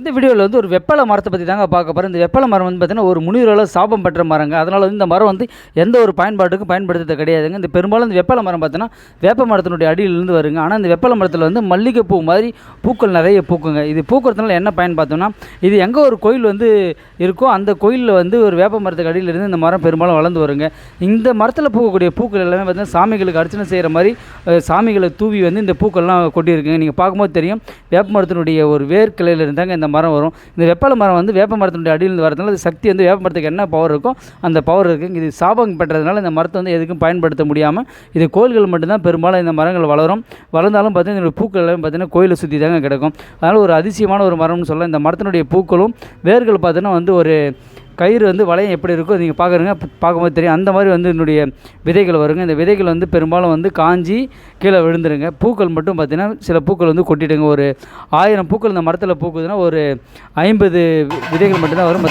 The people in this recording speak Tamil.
இந்த வீடியோவில் வந்து ஒரு வெப்பல மரத்தை பற்றி தாங்க பார்க்க போகிறோம் இந்த வெப்பல மரம் வந்து பார்த்திங்கன்னா ஒரு முனிவரால் சாபம் பெற்ற மரங்க. அதனால் வந்து இந்த மரம் வந்து எந்த ஒரு பயன்பாட்டுக்கும் பயன்படுத்துறது கிடையாதுங்க. இந்த பெரும்பாலும் இந்த வெப்பல மரம் பார்த்தீங்கன்னா வேப்ப மரத்தினுடைய அடியிலிருந்து வருங்க. ஆனால் இந்த வெப்பல மரத்தில் வந்து மல்லிகைப்பூ மாதிரி பூக்கள் நிறைய பூக்குங்க. இது பூக்கிறதுனால என்ன பயன் பார்த்தோம்னா இது எங்கே ஒரு கோயில் வந்து இருக்கோ அந்த கோயிலில் வந்து ஒரு வேப்ப மரத்துக்கு அடியிலிருந்து இந்த மரம் பெரும்பாலும் வளர்ந்து வருங்க. இந்த மரத்தில் பூக்கக்கூடிய பூக்கள் எல்லாமே பார்த்தீங்கன்னா சாமிகளுக்கு அர்ச்சனை செய்கிற மாதிரி சாமிகளை தூவி வந்து இந்த பூக்கள்லாம் கொட்டியிருக்குங்க. நீங்கள் பார்க்கும்போது தெரியும் வேப்ப மரத்தினுடைய ஒரு வேர் இருந்தாங்க இந்த மரம் வரும். இந்த வெப்பல மரம் வந்து வேப்ப மரத்தினுடைய அடியிலிருந்து வரதுனால அது சக்தி வந்து வேப்ப மரத்துக்கு என்ன பவர் இருக்கோ அந்த பவர் இருக்குது இது சாபம் பெற்றதுனால இந்த மரத்தை வந்து எதுக்கும் பயன்படுத்த முடியாமல் இது கோயில்கள் மட்டும்தான் பெரும்பாலும் இந்த மரங்கள் வளரும். வளர்ந்தாலும் பார்த்தீங்கன்னா இந்த பூக்கள் எல்லாம் பார்த்தீங்கன்னா கோயிலை சுற்றி தாங்க கிடக்கும். அதனால் ஒரு அதிசயமான ஒரு மரம்னு சொல்லலாம் இந்த மரத்தினுடைய பூக்களும் வேர்கள் பார்த்தீங்கன்னா வந்து ஒரு கயிறு வந்து வளையம் எப்படி இருக்கோ நீங்கள் பார்க்குறீங்க பார்க்கும்போது தெரியும். அந்த மாதிரி வந்து என்னுடைய விதைகள் வருங்க. இந்த விதைகள் வந்து பெரும்பாலும் வந்து காஞ்சி கீழே விழுந்துருங்க. பூக்கள் மட்டும் பார்த்திங்கன்னா சில பூக்கள் வந்து கொட்டிடுங்க. ஒரு ஆயிரம் பூக்கள் இந்த மரத்தில் பூக்குதுன்னா ஒரு ஐம்பது விதைகள் மட்டும்தான் வரும்.